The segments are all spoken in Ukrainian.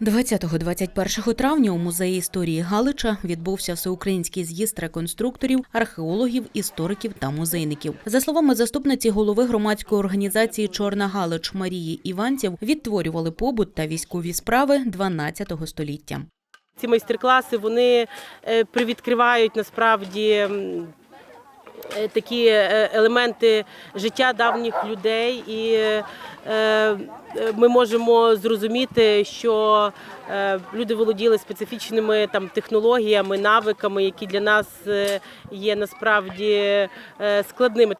20-21 травня у музеї історії Галича відбувся всеукраїнський з'їзд реконструкторів, археологів, істориків та музейників. За словами заступниці голови громадської організації Чорна Галич Марії Іванців, відтворювали побут та військові справи 12 століття. Ці майстер-класи вони е, привідкривають насправді такі е, елементи життя давніх людей, і е, е, ми можемо зрозуміти, що е, люди володіли специфічними там технологіями, навиками, які для нас е, є насправді е, складними.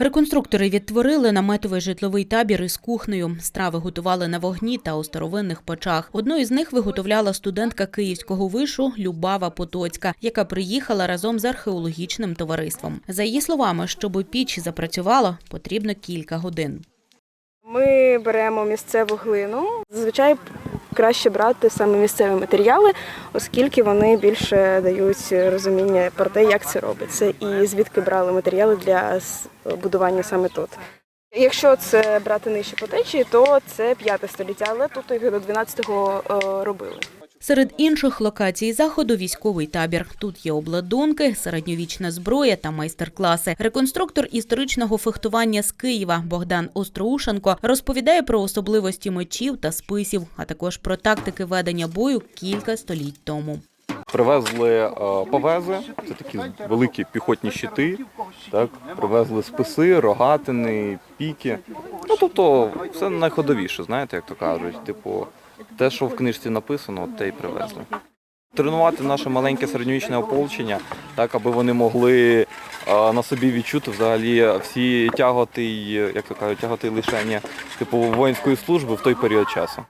Реконструктори відтворили наметовий житловий табір із кухнею. Страви готували на вогні та у старовинних печах. Одну із них виготовляла студентка Київського вишу Любава Потоцька, яка приїхала разом з археологічним товариством. За її словами, щоб піч запрацювала, потрібно кілька годин. Ми беремо місцеву глину. Зазвичай краще брати саме місцеві матеріали, оскільки вони більше дають розуміння про те, як це робиться, і звідки брали матеріали для будування саме тут. Якщо це брати нижче по течії, то це п'яте століття, але тут їх до 12-го е, робили. Серед інших локацій заходу військовий табір. Тут є обладунки, середньовічна зброя та майстер-класи. Реконструктор історичного фехтування з Києва Богдан Остроушенко розповідає про особливості мечів та списів, а також про тактики ведення бою кілька століть тому. Привезли е, повези, це такі великі піхотні щити. Так, привезли списи, рогатини, піки. Ну тобто, все найходовіше, знаєте, як то кажуть. Типу, те, що в книжці написано, те й привезли. Тренувати наше маленьке середньовічне ополчення, так аби вони могли на собі відчути взагалі всі тяготи, й, як то кажуть, тяготи лишення типу воїнської служби в той період часу.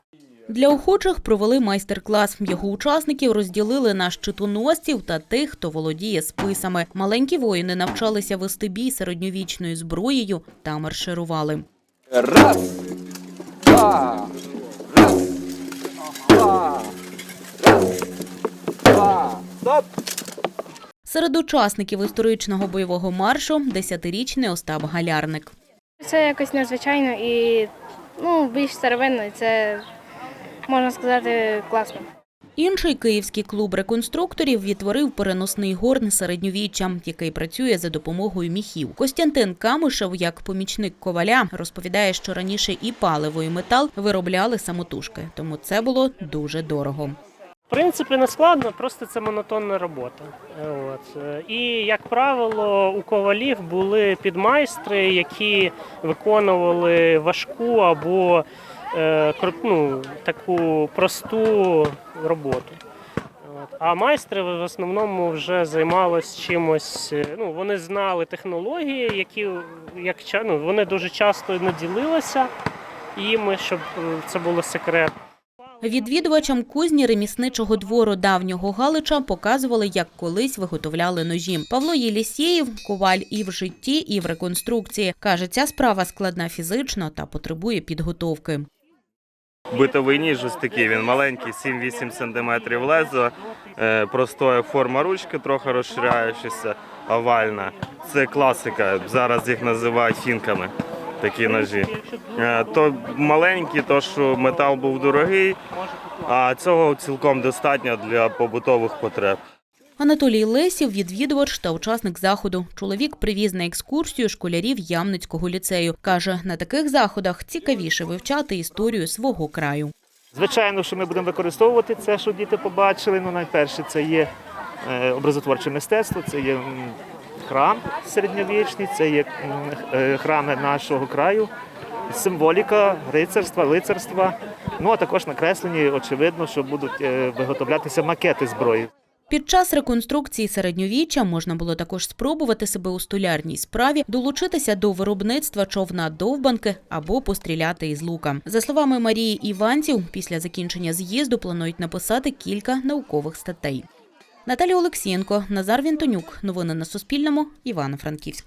Для охочих провели майстер-клас. Його учасників розділили на щитоносців та тих, хто володіє списами. Маленькі воїни навчалися вести бій середньовічною зброєю та марширували. Раз, два, раз, два, раз, два, стоп! Серед учасників історичного бойового маршу десятирічний Остап Галярник. Це якось незвичайно і ну, більш старовинно, і це можна сказати класно. Інший київський клуб реконструкторів відтворив переносний горн середньовіччя, який працює за допомогою міхів. Костянтин Камишев, як помічник коваля, розповідає, що раніше і паливо, і метал виробляли самотужки, тому це було дуже дорого. В принципі, не складно, просто це монотонна робота. От. І, як правило, у ковалів були підмайстри, які виконували важку або е, ну, таку просту роботу. От. А майстри в основному вже займалися чимось. е, Ну, вони знали технології, які як, ну, вони дуже часто не ділилися їми, щоб е, це було секрет. Відвідувачам кузні ремісничого двору давнього Галича показували, як колись виготовляли ножі. Павло Єлісєєв – коваль і в житті, і в реконструкції. Каже, ця справа складна фізично та потребує підготовки. Битовий ніж ось такий, він маленький, 7-8 см лезо, е, простоя форма ручки, трохи розширяючися, овальна. Це класика, зараз їх називають фінками, такі ножі. Е, То маленькі, то що метал був дорогий, а цього цілком достатньо для побутових потреб. Анатолій Лесів – відвідувач та учасник заходу. Чоловік привіз на екскурсію школярів Ямницького ліцею. Каже, на таких заходах цікавіше вивчати історію свого краю. Звичайно, що ми будемо використовувати це, щоб діти побачили. Ну, найперше, це є е, образотворче мистецтво, це є храм середньовічний, це є е, храми нашого краю, символіка рицарства, лицарства. Ну а також накреслені, очевидно, що будуть е, виготовлятися макети зброї. Під час реконструкції середньовіччя можна було також спробувати себе у столярній справі, долучитися до виробництва човна довбанки або постріляти із лука. За словами Марії Іванців, після закінчення з'їзду планують написати кілька наукових статей. Наталія Олексієнко, Назар Вінтонюк. Новини на Суспільному. Івано-Франківськ.